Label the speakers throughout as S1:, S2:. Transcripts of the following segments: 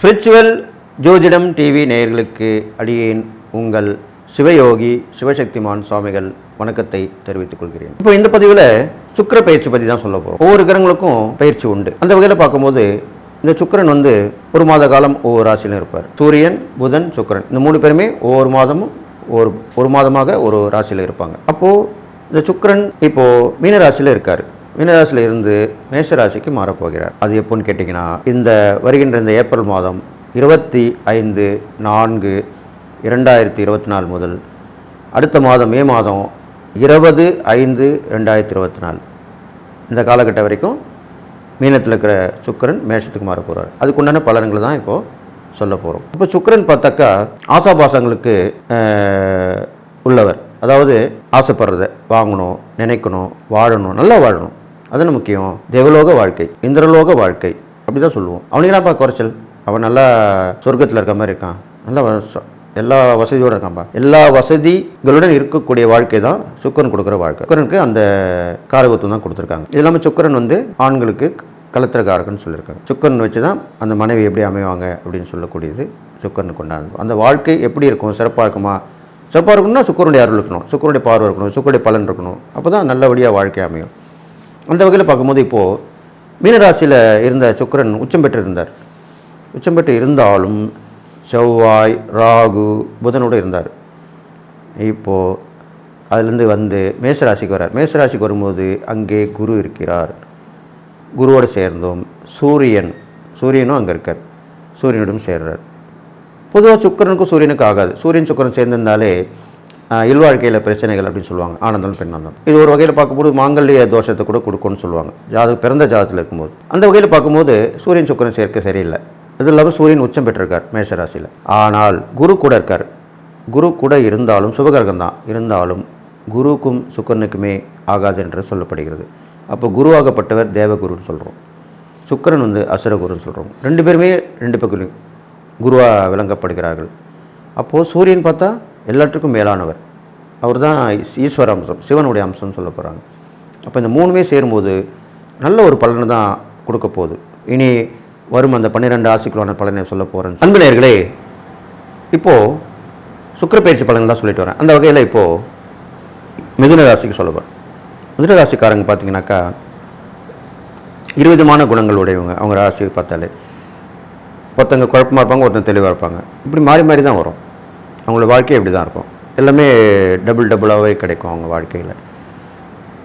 S1: Spiritual ஜோதிடம் TV நேயர்களுக்கு அடியேன் உங்கள் சிவயோகி சிவசக்திமான் சுவாமிகள் வணக்கத்தை தெரிவித்துக் கொள்கிறேன். இப்போ இந்த பதிவில் சுக்கிர பயிற்சி பற்றி தான் சொல்ல போகிறோம் ஒவ்வொரு கிரகங்களுக்கும் பயிற்சி உண்டு. அந்த வகையில் பார்க்கும்போது இந்த சுக்கிரன் வந்து ஒரு மாத காலம் ஒவ்வொரு ராசியிலும் இருப்பார். சூரியன் புதன் சுக்கரன். இந்த மூணு பேருமே ஒவ்வொரு மாதமும் ஒரு ஒரு மாதமாக ஒரு ராசியில் இருப்பாங்க. அப்போது இந்த சுக்கரன் இப்போது மீன ராசியில் இருக்கார். மீனராசியில் இருந்து மேஷராசிக்கு மாறப்போகிறார். அது எப்போன்னு கேட்டிங்கன்னா இந்த வருகின்ற இந்த ஏப்ரல் மாதம் இருபத்தி ஐந்து நான்கு இரண்டாயிரத்தி இருபத்தி நாலு முதல் அடுத்த மாதம் மே மாதம் இருபது ஐந்து ரெண்டாயிரத்தி இருபத்தி நாலு. இந்த காலகட்டம் வரைக்கும் மீனத்தில் இருக்கிற சுக்கரன் மேஷத்துக்கு மாற போகிறார் அதுக்குண்டான பலன்களை தான் இப்போது சொல்ல போகிறோம் இப்போ சுக்கரன் பார்த்தாக்கா ஆசாபாசங்களுக்கு உள்ளவர். அதாவது ஆசைப்படுறத வாங்கணும் நினைக்கணும் வாழணும் நல்லா வாழணும். அதுன்னு முக்கியம். தேவலோக வாழ்க்கை இந்திரலோக வாழ்க்கை. அப்படி தான் சொல்லுவோம். அவனுக்கு குறைச்சல்? அவன் நல்லா சொர்க்கத்தில் இருக்க மாதிரி இருக்கான். நல்லா எல்லா வசதியோடு இருக்கான்பா. எல்லா வசதிகளுடன் இருக்கக்கூடிய வாழ்க்கை தான் சுக்கரன் கொடுக்குற வாழ்க்கை. சுக்கரனுக்கு அந்த காரகத்துவம் தான் கொடுத்துருக்காங்க. இது இல்லாமல் சுக்கரன் வந்து ஆண்களுக்கு கலத்திரக்காரகன்னு சொல்லியிருக்காங்க. சுக்கரன் வச்சு தான் அந்த மனைவி எப்படி அமைவாங்க அப்படின்னு சொல்லக்கூடியது சுக்கரனுக்கு உண்டானது அந்த வாழ்க்கை எப்படி இருக்கும்? சிறப்பாக இருக்குமா? சிறப்பாக இருக்கணும்னா சுக்கரனுடைய அருள் இருக்கணும். சுக்கரனுடைய பார்வை இருக்கணும். சுக்கருடைய பலன் இருக்கணும். அப்போ தான் நல்லபடியாக வாழ்க்கை அமையும். அந்த வகையில் பார்க்கும்போது இப்போது மீனராசியில் இருந்த சுக்கிரன் உச்சம் பெற்று இருந்தார். உச்சம் பெற்று இருந்தாலும் செவ்வாய் ராகு புதனோடு இருந்தார். இப்போது அதுலேருந்து வந்து மேசராசிக்கு வரார். மேசராசிக்கு வரும்போது அங்கே குரு இருக்கிறார். குருவோடு சேர்ந்தோம். சூரியன் சூரியனும் அங்கே இருக்கார். சூரியனோடும் சேர்றார். பொதுவாக சுக்கிரனுக்கும் சூரியனுக்கும் ஆகாது. சூரியன் சுக்கரன் சேர்ந்திருந்தாலே இல்வாழ்க்கையில் பிரச்சனைகள் அப்படின்னு சொல்லுவாங்க. ஆனந்தம் பெண்ணாந்தம் இது ஒரு வகையில் பார்க்கும்போது மாங்கல்ய தோஷத்தை கூட கொடுக்கும்னு சொல்லுவாங்க. ஜாதகம் பிறந்த ஜாதத்தில் இருக்கும்போது. அந்த வகையில் பார்க்கும்போது சூரியன் சுக்கிரன் சேர்க்க சரியில்லை. இது இல்லாமல் சூரியன் உச்சம் பெற்றிருக்கார் மேஷராசியில். ஆனால் குரு கூட இருக்கார். குரு கூட இருந்தாலும் சுபகிரகம் தான். இருந்தாலும் குருவுக்கும் சுக்கரனுக்குமே ஆகாது என்று சொல்லப்படுகிறது. அப்போ குருவாகப்பட்டவர் தேவகுருன்னு சொல்கிறோம் சுக்கிரன் வந்து அசுரகுருன்னு சொல்கிறோம் ரெண்டு பேருமே ரெண்டு பக்கம் குருவாக விளங்கப்படுகிறார்கள். அப்போது சூரியன் பார்த்தா எல்லாத்துக்கும் மேலானவர். அவர் தான் ஈஸ்வர அம்சம் சிவனுடைய அம்சம்னு சொல்ல போகிறாங்க அப்போ இந்த மூணுமே சேரும்போது நல்ல ஒரு பலனை தான் கொடுக்க போகுது. இனி வரும் அந்த பன்னிரெண்டு ராசிக்குள்ளான பலனை சொல்ல போகிறேன் அன்பு இப்போது சுக்கிர பயிற்சி பலன் தான் சொல்லிட்டு வரேன். அந்த வகையில் இப்போது மிதுன ராசிக்கு சொல்ல போகிறேன் மிதுன ராசிக்காரங்க பார்த்தீங்கன்னாக்கா இருவிதமான குணங்கள் உடையவங்க. அவங்க ராசியை பார்த்தாலே ஒருத்தங்க குழப்பமாக இருப்பாங்க ஒருத்தங்க தெளிவாக இருப்பாங்க. இப்படி மாறி மாறி தான் வரும். அவங்களோட வாழ்க்கை இப்படி தான் இருக்கும். எல்லாமே டபுள் டபுளாகவே கிடைக்கும் அவங்க வாழ்க்கையில்.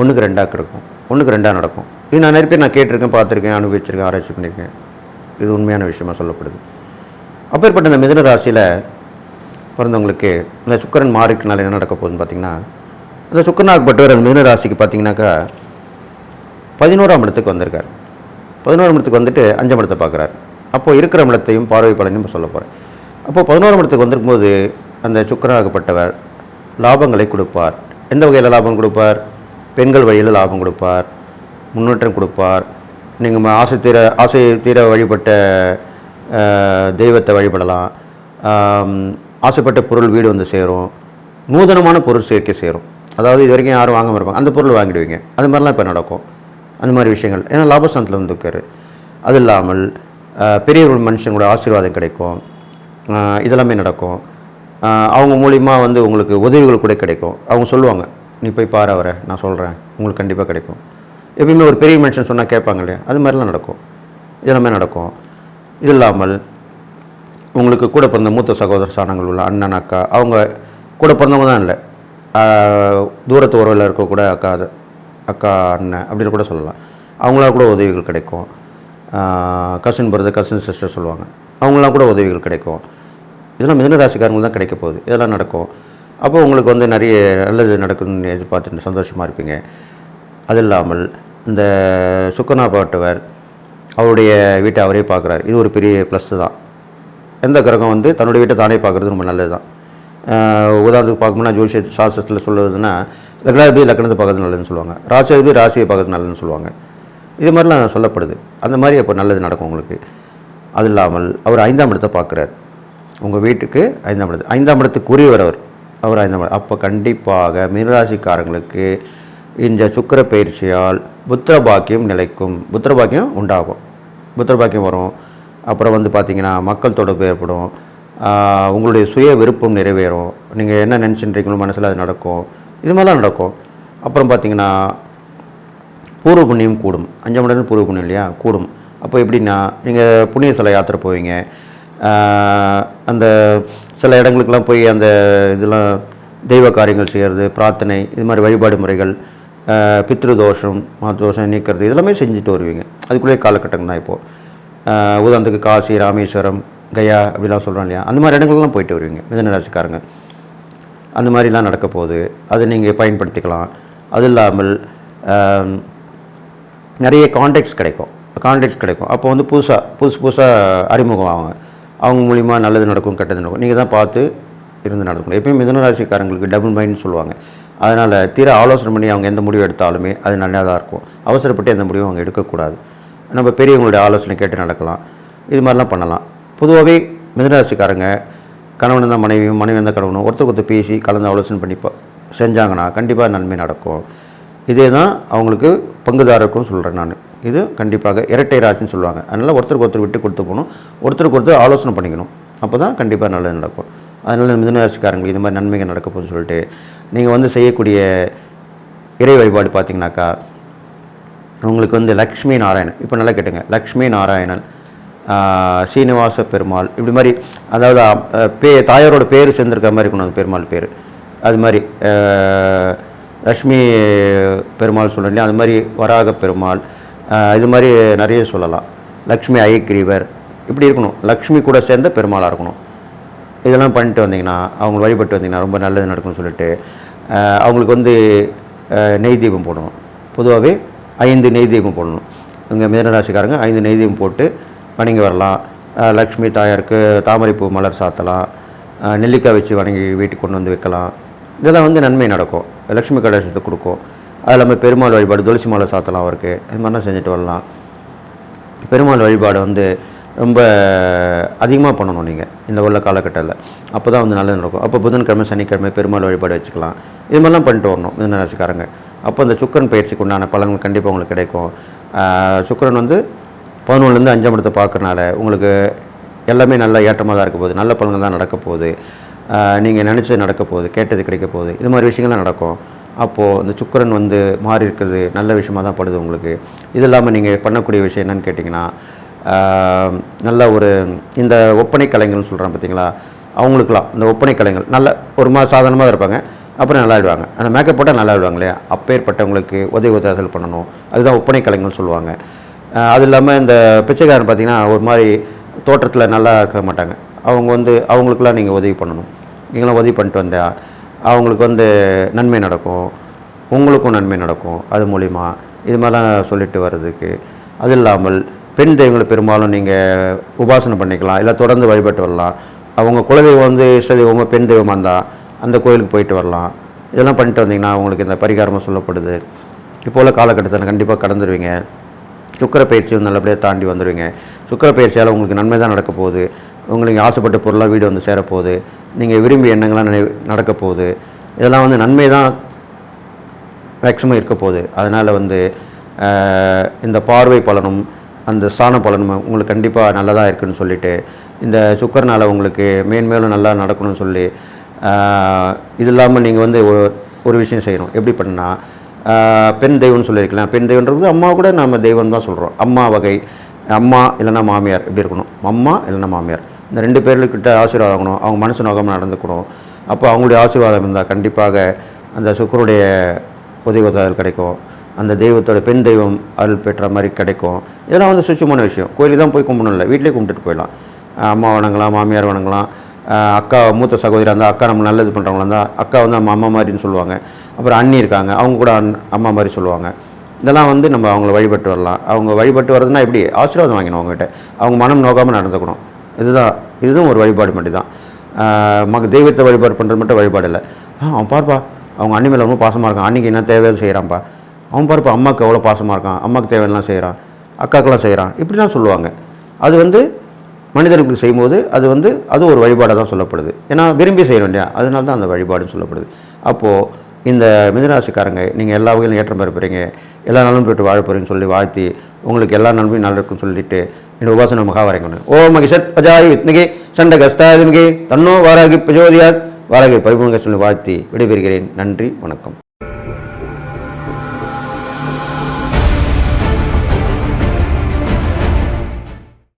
S1: ஒன்றுக்கு ரெண்டாக கிடைக்கும். ஒன்றுக்கு ரெண்டாக நடக்கும். இது நான் நிறைய பேர் நான் கேட்டிருக்கேன் பார்த்துருக்கேன் அனுபவிச்சிருக்கேன் ஆராய்ச்சி பண்ணியிருக்கேன் இது உண்மையான விஷயமாக சொல்லப்படுது. அப்பேற்பட்ட இந்த மிதுன ராசியில் பிறந்தவங்களுக்கு இந்த சுக்கரன் மாறிக்கனால என்ன நடக்க போகுதுன்னு பார்த்தீங்கன்னா இந்த சுக்கரனாகப்பட்டவர் அந்த மிதன ராசிக்கு பார்த்தீங்கன்னாக்கா பதினோராம் இடத்துக்கு வந்திருக்கார். பதினோராம் இடத்துக்கு வந்துட்டு அஞ்சாம் இடத்தை பார்க்குறாரு. அப்போது இருக்கிற இடத்தையும் பார்வை பலனையும் சொல்ல போகிறேன் அப்போது பதினோராம் இடத்துக்கு வந்திருக்கும்போது அந்த சுக்கராகப்பட்டவர் லாபங்களை கொடுப்பார். எந்த வகையில் லாபம் கொடுப்பார்? பெண்கள் வழியில் லாபம் கொடுப்பார். முன்னேற்றம் கொடுப்பார். நீங்கள் ஆசை தீர ஆசை தீர வழிபட்ட தெய்வத்தை வழிபடலாம். ஆசைப்பட்ட பொருள் வீடு வந்து சேரும். நூதனமான பொருள் சேர்க்க சேரும். அதாவது இது வரைக்கும் யாரும் வாங்காமல் இருப்பாங்க. அந்த பொருள் வாங்கிடுவீங்க. அது மாதிரிலாம் இப்போ நடக்கும். அந்த மாதிரி விஷயங்கள். ஏன்னா லாபஸ்தானத்தில் வந்துருக்காரு அது இல்லாமல் பெரியவர்கள் மனுஷங்களோட ஆசீர்வாதம் கிடைக்கும். இதெல்லாமே நடக்கும். அவங்க மூலிமா வந்து உங்களுக்கு உதவிகள் கூட கிடைக்கும். அவங்க சொல்லுவாங்க நீ போய் பாரு அவரை நான் சொல்கிறேன் உங்களுக்கு கண்டிப்பாக கிடைக்கும். எப்பயுமே ஒரு பெரிய மனுஷன் சொன்னால் கேட்பாங்க இல்லையா? அது மாதிரிலாம் நடக்கும். இதெல்லாமே நடக்கும். இது இல்லாமல் உங்களுக்கு கூட பிறந்த மூத்த சகோதர சாணங்கள் உள்ள அண்ணன் அக்கா அவங்க கூட பிறந்தவங்க தான் இல்லை. தூரத்து உறவில் இருக்க கூட அக்கா அது அக்கா அண்ணன் அப்படின்னு கூட சொல்லலாம். அவங்களால கூட உதவிகள் கிடைக்கும். கசின் பிரதர் கசின் சிஸ்டர் சொல்லுவாங்க. அவங்களாம் கூட உதவிகள் கிடைக்கும். இதெல்லாம் மிதனராசிக்காரங்களுக்கு தான் கிடைக்க போகுது. இதெல்லாம் நடக்கும். அப்போ உங்களுக்கு வந்து நிறைய நல்லது நடக்குதுன்னு எதிர்பார்த்து சந்தோஷமாக இருப்பீங்க. அது இல்லாமல் இந்த சுக்கனா பாட்டவர் அவருடைய வீட்டை அவரே பார்க்குறாரு. இது ஒரு பெரிய ப்ளஸ் தான். எந்த கிரகம் வந்து தன்னுடைய வீட்டை தானே பார்க்குறது ரொம்ப நல்லது தான். உதாரணத்துக்கு பார்க்கணும்னா ஜோசிய சாஸ்திரத்தில் சொல்லுறதுன்னா லக்னாதிபதி லக்னத்தை பார்க்கறது நல்லதுன்னு சொல்லுவாங்க. ராசியாதிபதி ராசியை பார்க்கறது நல்லதுன்னு சொல்லுவாங்க. இது மாதிரிலாம் சொல்லப்படுது. அந்த மாதிரி அப்போ நல்லது நடக்கும் உங்களுக்கு. அது இல்லாமல் அவர் ஐந்தாம் இடத்தை பார்க்குறாரு. உங்கள் வீட்டுக்கு ஐந்தாம் இடத்து ஐந்தாம் இடத்துக்குரியவர் அவர் அவர் ஐந்தாம் இடம். அப்போ கண்டிப்பாக மீனராசிக்காரங்களுக்கு இந்த சுக்கிர பயிற்சியால் புத்திர பாக்கியம் நிலைக்கும். புத்திர பாக்கியம் உண்டாகும். புத்திர பாக்கியம் வரும். அப்புறம் வந்து பார்த்திங்கன்னா மக்கள் தொடர்பு ஏற்படும். உங்களுடைய சுய விருப்பம் நிறைவேறும். நீங்கள் என்ன நினச்சின்றீங்களோ மனசில் அது நடக்கும். இது மாதிரிலாம் நடக்கும். அப்புறம் பார்த்திங்கன்னா பூர்வ புண்ணியம் கூடும். அஞ்சாம் இடம் பூர்வ புண்ணியம் இல்லையா? கூடும். அப்போ எப்படின்னா நீங்கள் புண்ணிய சிலை யாத்திரை போவீங்க. அந்த சில இடங்களுக்கெல்லாம் போய் அந்த இதெல்லாம் தெய்வ காரியங்கள் செய்கிறது பிரார்த்தனை இது மாதிரி வழிபாடு முறைகள் பித்ருதோஷம் பித்ரு தோஷம் மாதோஷம் நீக்கிறது இதெல்லாமே செஞ்சுட்டு வருவீங்க. அதுக்குள்ளே காலகட்டம் தான் இப்போது உதாரணத்துக்கு காசி ராமேஸ்வரம் கயா அப்படிலாம் சொல்கிறோம் இல்லையா? அந்த மாதிரி இடங்கள்லாம் போயிட்டு வருவீங்க மிதனராசிக்காரங்க அந்த மாதிரிலாம் நடக்க போகுது. அதை நீங்கள் பயன்படுத்திக்கலாம். அது இல்லாமல் நிறைய கான்டாக்ட்ஸ் கிடைக்கும். கான்டாக்ட்ஸ் கிடைக்கும். அப்போ வந்து புதுசாக புதுசு புதுசாக அறிமுகம் ஆவாங்க. அவங்க மூலிமா நல்லது நடக்கும் கெட்டது நடக்கும். நீங்கள் தான் பார்த்து இருந்து நடக்கணும் எப்பயும் மிதனராசிக்காரங்களுக்கு டபுள் மைண்ட் சொல்லுவாங்க. அதனால் தீர ஆலோசனை பண்ணி அவங்க எந்த முடிவு எடுத்தாலுமே அது நல்லா தான் இருக்கும். அவசரப்பட்டு எந்த முடிவும் அவங்க எடுக்கக்கூடாது. நம்ம பெரியவங்களுடைய ஆலோசனை கேட்டு நடக்கலாம். இது மாதிரிலாம் பண்ணலாம். பொதுவாகவே மிதனராசிக்காரங்க கணவன் தான் மனைவியும் மனைவி தான் கணவனும் ஒருத்தருக்கு ஒருத்தர் பேசி கலந்து ஆலோசனை பண்ணி செஞ்சாங்கன்னா கண்டிப்பாக நன்மை நடக்கும். இதே தான் அவங்களுக்கு பங்குதாரருக்கும் சொல்கிறேன் நான். இது கண்டிப்பாக இரட்டை ராசின்னு சொல்லுவாங்க. அதனால் ஒருத்தருக்கு ஒருத்தர் விட்டு கொடுத்து போகணும். ஒருத்தருக்கு ஒருத்தர் ஆலோசனை பண்ணிக்கணும். அப்போ தான் கண்டிப்பாக நல்லது நடக்கும். அதனால் மிதுன ராசிக்காரங்களுக்கு இது மாதிரி நன்மைகள் நடக்க போகுதுன்னு சொல்லிட்டு நீங்கள் வந்து செய்யக்கூடிய இறை வழிபாடு பார்த்தீங்கன்னாக்கா உங்களுக்கு வந்து லக்ஷ்மி நாராயணன் இப்போ நல்லா கேட்டுங்க. லக்ஷ்மி நாராயணன் சீனிவாச பெருமாள் இப்படி மாதிரி அதாவது பே தாயாரோட பேர் சேர்ந்துருக்க மாதிரி இருக்கணும் அந்த பெருமாள் பேர். அது மாதிரி லக்ஷ்மி பெருமாள் சொல்கிறேன் அது மாதிரி வராக பெருமாள் இது மாதிரி நிறைய சொல்லலாம். லக்ஷ்மி ஐக்கிரீவர் இப்படி இருக்கணும். லக்ஷ்மி கூட சேர்ந்த பெருமாளாக இருக்கணும். இதெல்லாம் பண்ணிட்டு வந்தீங்கன்னா அவங்க வழிபட்டு வந்தீங்கன்னா ரொம்ப நல்லது நடக்கும்னு சொல்லிட்டு அவங்களுக்கு வந்து நெய் தீபம் போடணும். பொதுவாகவே ஐந்து நெய் தீபம் போடணும். இங்கே மிதனராசிக்காரங்க ஐந்து நெய் தீபம் போட்டு வணங்கி வரலாம். லக்ஷ்மி தாயாருக்கு தாமரைப்பூ மலர் சாத்தலாம். நெல்லிக்காய் வச்சு வணங்கி வீட்டுக்கு கொண்டு வந்து வைக்கலாம். இதெல்லாம் வந்து நன்மை நடக்கும். லக்ஷ்மி கடாசத்தை கொடுக்கும். அது இல்லாமல் பெருமாள் வழிபாடு துளசி மாலை சாத்தலாம் அவருக்கு. இது மாதிரிலாம் செஞ்சுட்டு வரலாம். பெருமாள் வழிபாடு வந்து ரொம்ப அதிகமாக பண்ணணும் நீங்கள் இந்த உள்ள காலகட்டத்தில். அப்போ தான் வந்து நல்லது நடக்கும். அப்போ புதன்கிழமை சனிக்கிழமை பெருமாள் வழிபாடு வச்சுக்கலாம். இது மாதிரிலாம் பண்ணிட்டு வரணும் மிதன ராசிக்காரங்க. அப்போ அந்த சுக்கரன் பயிற்சிக்கு உண்டான பலன்கள் கண்டிப்பாக உங்களுக்கு கிடைக்கும். சுக்கரன் சுக்கிரன் வந்து பதினொன்றுலேருந்து அஞ்சாம் இடத்தை பார்க்குறனால உங்களுக்கு எல்லாமே நல்ல ஏற்றமாக தான் இருக்க போகுது. நல்ல பலன்கள் தான் நடக்க போகுது. நீங்கள் நினச்சது நடக்க போகுது கேட்டது கிடைக்க போகுது. இது மாதிரி விஷயங்கள்லாம் நடக்கும். அப்போது இந்த சுக்கரன் வந்து மாறி இருக்கிறது நல்ல விஷயமாக தான் படுது உங்களுக்கு. இது இல்லாமல் நீங்கள் பண்ணக்கூடிய விஷயம் என்னன்னு கேட்டிங்கன்னா நல்ல ஒரு இந்த ஒப்பனை கலைஞர்னு சொல்கிறாங்க பார்த்தீங்களா அவங்களுக்குலாம் இந்த ஒப்பனை கலைஞர் நல்ல ஒரு மாதிரி சாதாரணமாக இருப்பாங்க அப்புறம் நல்லா ஆடுவாங்க. அந்த மேக்கப் போட்டால் நல்லா ஆடுவாங்க இல்லையா? அப்பேற்பட்டவங்களுக்கு உதவி உதவிகள் பண்ணணும். அதுதான் ஒப்பனை கலைஞர்னு சொல்லுவாங்க. அது இல்லாமல் இந்த பிச்சைக்காரன் பார்த்திங்கன்னா ஒரு மாதிரி தோற்றத்தில் நல்லா இருக்க மாட்டாங்க. அவங்க வந்து அவங்களுக்கெல்லாம் நீங்கள் உதவி பண்ணணும். நீங்களாம் உதவி பண்ணிட்டு வந்தால் அவங்களுக்கு வந்து நன்மை நடக்கும். உங்களுக்கும் நன்மை நடக்கும். அது மூலிமா இது மாதிரிலாம் சொல்லிட்டு வர்றதுக்கு. அது இல்லாமல் பெண் தெய்வங்களை பெரும்பாலும் நீங்கள் உபாசனை பண்ணிக்கலாம். இல்லை தொடர்ந்து வழிபட்டு வரலாம். அவங்க குலதெய்வம் வந்து இஷ்ட தெய்வமாக பெண் தெய்வமாக இருந்தால் அந்த கோயிலுக்கு போயிட்டு வரலாம். இதெல்லாம் பண்ணிட்டு வந்தீங்கன்னா உங்களுக்கு இந்த பரிகாரமாக சொல்லப்படுது. இப்போ உள்ள காலகட்டத்தில் கண்டிப்பாக கடந்துருவீங்க. சுக்கர பயிற்சியும் நல்லபடியாக தாண்டி வந்துடுவீங்க சுக்கர பயிற்சியால் உங்களுக்கு நன்மை தான் நடக்க போகுது. உங்களுக்கு ஆசைப்பட்ட பொருளாக வீடு வந்து சேரப்போகுது. நீங்கள் விரும்பிய எண்ணங்கள்லாம் நினை நடக்க போகுது இதெல்லாம் வந்து நன்மை தான் மேக்ஸிமம் இருக்க போகுது அதனால் வந்து இந்த பார்வை பலனும் அந்த ஸ்தான பலனும் உங்களுக்கு கண்டிப்பாக நல்லதாக இருக்குன்னு சொல்லிட்டு இந்த சுக்கரனால் உங்களுக்கு மேன்மேலும் நல்லா நடக்கணும்னு சொல்லி இது இல்லாமல் நீங்கள் வந்து ஒரு விஷயம் செய்யணும். எப்படி பண்ணால் பெண் தெய்வம்னு சொல்லியிருக்கலாம் பெண் தெய்வன்றது அம்மா கூட நம்ம தெய்வம் தான் சொல்கிறோம் அம்மா வகை அம்மா இல்லைன்னா மாமியார் இப்படி இருக்கணும்? அம்மா இல்லைன்னா மாமியார். இந்த ரெண்டு பேர்கிட்ட ஆசீர்வாதம் வாங்கணும். அவங்க மனசு நோக்கமாக நடந்துக்கணும். அப்போ அவங்களுடைய ஆசீர்வாதம் இருந்தால் கண்டிப்பாக அந்த சுக்கருடைய உதவி உதவிகள் கிடைக்கும். அந்த தெய்வத்தோட பெண் தெய்வம் அருள் பெற்ற மாதிரி கிடைக்கும். இதெல்லாம் வந்து சுச்சமான விஷயம். கோயிலுக்கு தான் போய் கும்பிடணும் இல்லை. வீட்டிலே கும்பிட்டுட்டு போயிடலாம். அம்மா வணங்கலாம் மாமியார் வணங்கலாம். அக்கா மூத்த சகோதரி இருந்தால் அக்கா நம்ம நல்லது பண்ணுறவங்களா இருந்தால் அக்கா வந்து நம்ம அம்மா மாதிரின்னு சொல்லுவாங்க. அப்புறம் அண்ணி இருக்காங்க. அவங்க கூட அண்- அம்மா மாதிரி சொல்லுவாங்க. இதெல்லாம் வந்து நம்ம அவங்கள வழிபட்டு வரலாம். அவங்க வழிபட்டு வர்றதுனா எப்படி? ஆசீர்வாதம் வாங்கணும் அவங்ககிட்ட. அவங்க மனம் நோக்காமல் நடந்துக்கணும். இதுதான் இதுவும் ஒரு வழிபாடு மட்டும் தான் மக தெய்வத்தை வழிபாடு பண்ணுறது மட்டும் வழிபாடு இல்லை. ஆ அவன் பார்ப்பா அவங்க அண்ணி மேலே ரொம்ப பாசமாக இருக்கான். அன்றைக்கி என்ன தேவையோ செய்கிறான்ப்பா அவன் பார்ப்பா அம்மாவுக்கு எவ்வளோ பாசமாக இருக்கான். அம்மாவுக்கு தேவையெல்லாம் செய்கிறான் அக்காக்கெல்லாம் செய்கிறான் இப்படி தான் சொல்லுவாங்க. அது வந்து மனிதர்களுக்கு செய்யும்போது அது வந்து அது ஒரு வழிபாடாக தான் சொல்லப்படுது. ஏன்னா விரும்பி செய்கிறோம் இல்லையா? அதனால தான் அந்த வழிபாடுன்னு சொல்லப்படுது. அப்போது இந்த மிதராசிக்காரங்க நீங்கள் எல்லா வகையிலும் ஏற்றம் பெறப்போறீங்க. எல்லா நலனும் பெற்று வாழ போறீங்கன்னு சொல்லி வாழ்த்தி உங்களுக்கு எல்லா நன்மையும் நல்லா இருக்குன்னு சொல்லிட்டு இந்த உபாசன மகா வரைங்கணும் ஓ மகிஷத் பஜாய் வித்மிகே சண்ட கஸ்தாதிமிகே தன்னோ வாராகி பிரஜோதியாத். வாராகி பரிபூர்ண சொல்லி வாழ்த்தி விடைபெறுகிறேன். நன்றி வணக்கம்.